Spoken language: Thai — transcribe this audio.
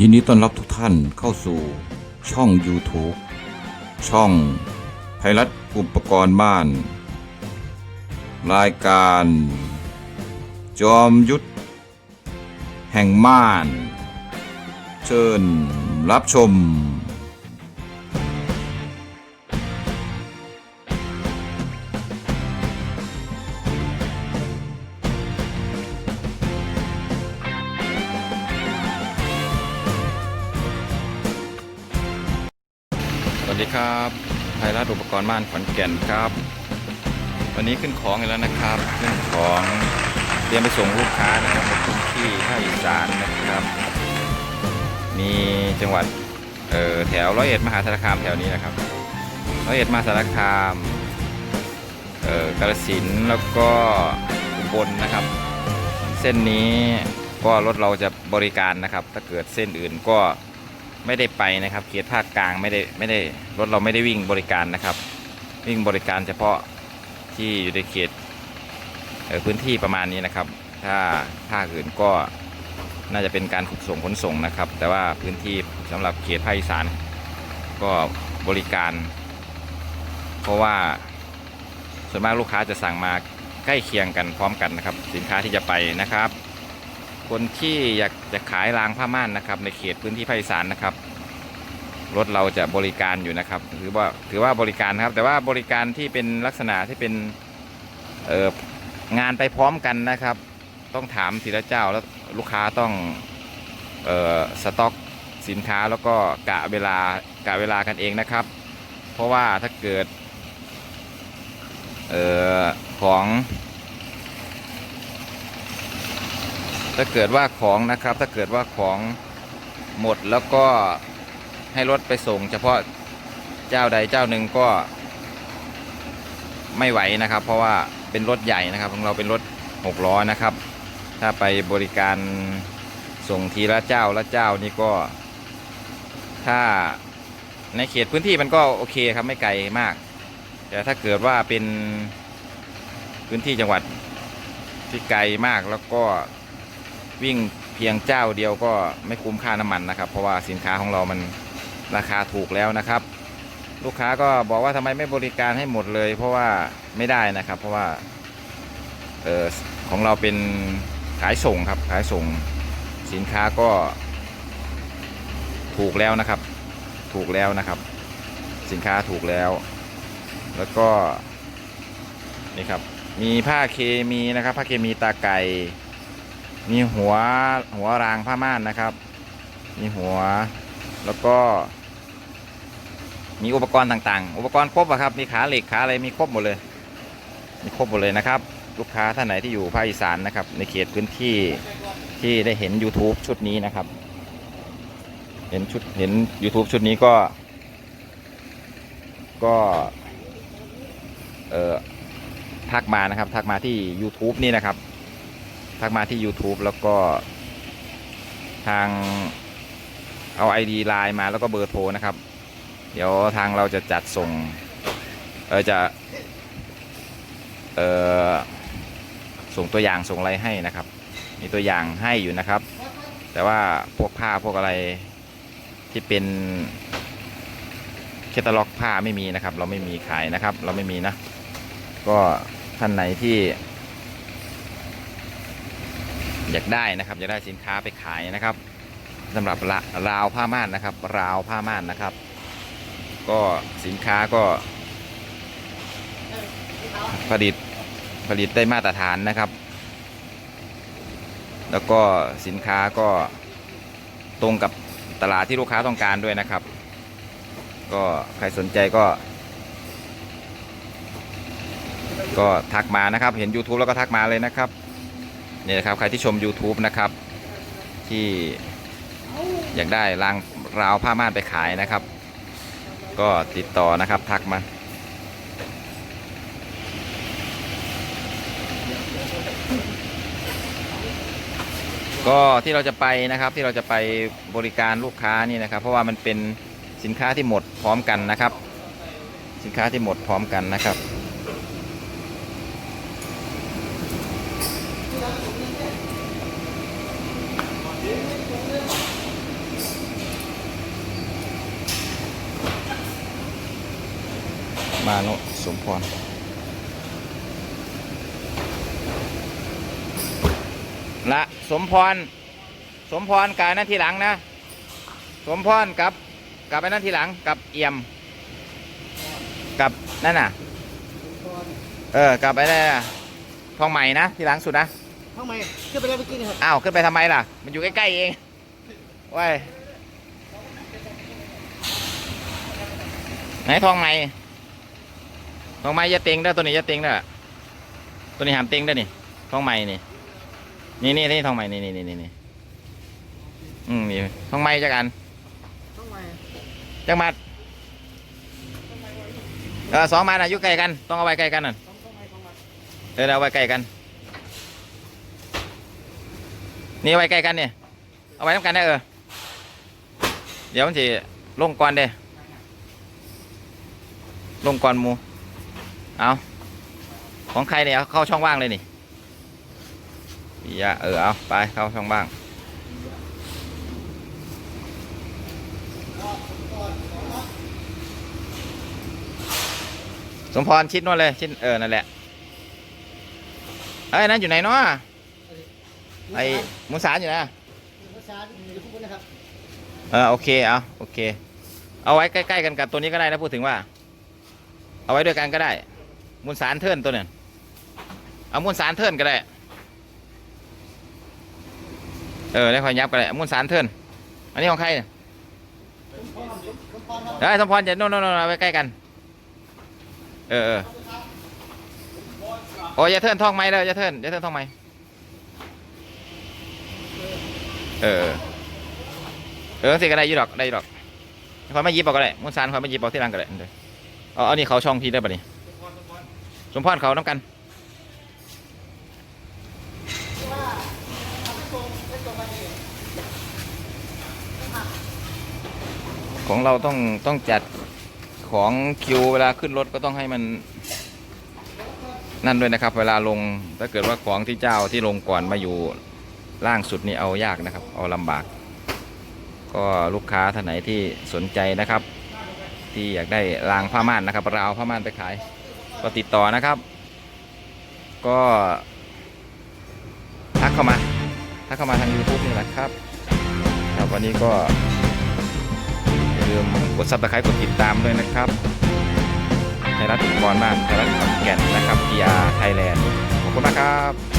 ยินดีต้อนรับทุกท่านเข้าสู่ช่อง YouTube ช่องไพรัตอุปกรณ์บ้าน รายการ จอมยุทธแห่งม่าน เชิญรับชม วัสดีครับไทยรัฐอุปกรณ์บ้านขอนแก่นครับ วันนี้ขึ้นของอีกแล้วนะครับขึ้นของเตรียมไปส่งลูกค้านะครับในพื้นที่ภาคอีสานนะครับ มีจังหวัดเอ่อแถวร้อยเอ็ดมหาสารคามแถวนี้นะครับร้อยเอ็ดมหาสารคามเอ่อกาฬสินธุ์แล้วก็อุบลนะครับ เส้นนี้ก็รถเราจะบริการนะครับ ถ้าเกิดเส้นอื่นก็ ไม่ได้ไปนะครับ เขตภาคกลางไม่ได้ไม่ได้รถเราไม่ได้วิ่งบริการนะครับ วิ่งบริการเฉพาะที่อยู่ในเขตพื้นที่ประมาณนี้นะครับ ถ้าภาคอื่นก็น่าจะเป็นการขนส่งขนส่งนะครับ แต่ว่าพื้นที่สำหรับเขตภาคอีสานก็บริการ เพราะว่าส่วนมากลูกค้าจะสั่งมาใกล้เคียงกันพร้อมกันนะครับ สินค้าที่จะไปนะครับ คนที่อยากจะขายรางผ้าม่านนะครับ ในเขตพื้นที่ภาคอีสานนะครับ รถเราจะบริการอยู่นะครับถือว่าถือว่าบริการครับ แต่ว่าบริการที่เป็นลักษณะที่เป็นเอองานไปพร้อมกันนะครับ ต้องถามทีละเจ้าแล้วลูกค้าต้องเออสต็อกสินค้าแล้วก็กะเวลากะเวลากันเองนะครับ เพราะว่าถ้าเกิดเออของ ถ้าเกิดว่าของนะครับ ถ้าเกิดว่าของหมดแล้วก็ให้รถไปส่ง เฉพาะเจ้าใดเจ้าหนึ่งก็ไม่ไหวนะครับ เพราะว่าเป็นรถใหญ่นะครับของเราเป็นรถหกล้อนะครับ ถ้าไปบริการส่งทีละเจ้าละเจ้านี่ก็ ถ้าในเขตพื้นที่มันก็โอเคครับไม่ไกลมาก แต่ถ้าเกิดว่าเป็นพื้นที่จังหวัดที่ไกลมากแล้วก็ วิ่งเพียงเจ้าเดียวก็ไม่คุ้มค่าน้ำมันนะครับ เพราะว่าสินค้าของเรามันราคาถูกแล้วนะครับ ลูกค้าก็บอกว่าทำไมไม่บริการให้หมดเลย เพราะว่าไม่ได้นะครับ เพราะว่าเออของเราเป็นขายส่งครับขายส่งสินค้าก็ถูกแล้วนะครับ ถูกแล้วนะครับ สินค้าถูกแล้ว แล้วก็นี่ครับมีผ้าเคมีนะครับผ้าเคมีตาไก่ มีหัวหัวรางผ้าม่านนะครับ มีหัวแล้วก็ มีอุปกรณ์ต่างๆ อุปกรณ์ครบอะครับ มีขาเหล็กขาอะไรมีครบหมดเลย มีครบหมดเลยนะครับ ลูกค้าท่านไหนที่อยู่ภาคอีสานนะครับ ในเขตพื้นที่ที่ได้เห็น YouTube ชุดนี้นะครับ เห็นชุดเห็น YouTube ชุดนี้ก็ ก็ เอ่อทักมานะครับ ทักมาที่ YouTube นี่นะครับ ทักมาที่ YouTube แล้วก็ทางเอา ID ไลน์มาแล้วก็เบอร์โทรนะครับ เดี๋ยวทางเราจะจัดส่ง เออจะเออส่งตัวอย่างส่งอะไรให้นะครับ มีตัวอย่างให้อยู่นะครับ แต่ว่าพวกผ้าพวกอะไรที่เป็นเคตาล็อกผ้าไม่มีนะครับ เราไม่มีขายนะครับ เราไม่มีนะ ก็ท่านไหนที่ อยากได้นะครับอยากได้สินค้าไปขายนะครับสำหรับราวผ้าม่านนะครับ ราวผ้าม่านนะครับ ก็สินค้าก็ ผลิตผลิตได้มาตรฐานนะครับ แล้วก็สินค้าก็ตรงกับตลาดที่ลูกค้าต้องการด้วยนะครับ ก็ใครสนใจก็ ก็ทักมานะครับ เห็น YouTube แล้วก็ทักมาเลยนะครับ นี่ยนะครับใครที่ชม YouTube นะครับ ที่อยากได้รางราวผ้าม่านไปขายนะครับ ก็ติดต่อนะครับทักมาก็ที่เราจะไปนะครับที่เราจะไปบริการลูกค้านี่นะครับ เพราะว่ามันเป็นสินค้าที่หมดพร้อมกันนะครับ สินค้าที่หมดพร้อมกันนะครับ มาโนสมพรละสมพร สมพรกับนั่นทีหลังนะ สมพรกับกับไอ้นั่นทีหลังกับเอี่ยม กับนั่นน่ะ เออกับไอ้นั่นน่ะทองใหม่นะทีหลังสุดนะทำไมขึ้นไปแล้วเมื่อกี้นี่ครับอ้าวขึ้นไปทำไมล่ะ มันอยู่ใกล้ๆเองว้ายไหนทองใหม่ ทองใหม่อยาเต็งเด้อตัวนี้อยาเต็งเด้อตัวนี้หามเต็งเด้อนี่ทองใหม่นี่นี่นี่นี่ทองใหม่นี่นี่นี่นี่นี่อืมนี่ทองใหม่จักอันทำไมจักมัดเออสองมัดน่ะอยู่ใกล้กัน ต้องเอาไว้ใกล้กันน่ะทำไมทำไมเออเอาไว้ใกล้กัน นี่เอาไว้ใกล้กันเนี่ยเอาไว้น้ำกันได้เออเดี๋ยวมันจะลงก่อนเด้ลงก่อนหมู เอาของใครเนี่ยเอาเข้าช่องว่างเลยนี่อย่าเออเอาไปเข้าช่องว่าง สมพรชิดนู่นเลยชิดเออนั่นแหละเอ้ยนั่นอยู่ไหนเนาะไอ้หมูสารอยู่นะภาษาอยู่ทุกคนนะครับเออโอเคเอาโอเค เอาไว้ใกล้ ๆ กันกับตัวนี้ก็ได้นะพูดถึงว่า เอาไว้ด้วยกันก็ได้ มูลสารเทิร์นตัวนึงเอามูลสารเทิร์นก็ได้ เออได้คอยยับก็ได้มูลสารเทิร์นอันนี้ของใครได้สมพรจะโน่นโน่นโน่นเอาไว้ใกล้กัน เออเออโอ้ยอย่าเทิร์นท่องไม้เลยอย่าเทิร์นอย่าเทิร์นท่องไม้เออ เออสิก็ได้ยี่ดอกได้ยู่ดอกคอยมายิบเอาก็ได้มูลสารคอยมายิบเอาที่รังก็ได้เดี๋ยวเอาเอานี่เขาช่องพี่ได้ปะนี่ สมพรเขาน้ำกันของเราต้องต้องจัดของคิวเวลาขึ้นรถก็ต้องให้มัน นั่นด้วยนะครับ เวลาลงถ้าเกิดว่าของที่เจ้าที่ลงก่อนมาอยู่ล่างสุดนี่เอายากนะครับ เอาลำบาก ก็ลูกค้าท่านไหนที่สนใจนะครับ ที่อยากได้รางผ้าม่านนะครับราวผ้าม่านไปขาย ก็ติดต่อนะครับ ก็ทักเข้ามาทักเข้ามาทาง YouTube นี่แหละครับครับวันนี้ก็อย่าลืมกดซับสไครต์กดติดตามด้วยนะครับไทยรัฐอุปกรณ์บ้านไทยรัฐขอนแก่นนะครับ PR Thailand ขอบคุณมากครับ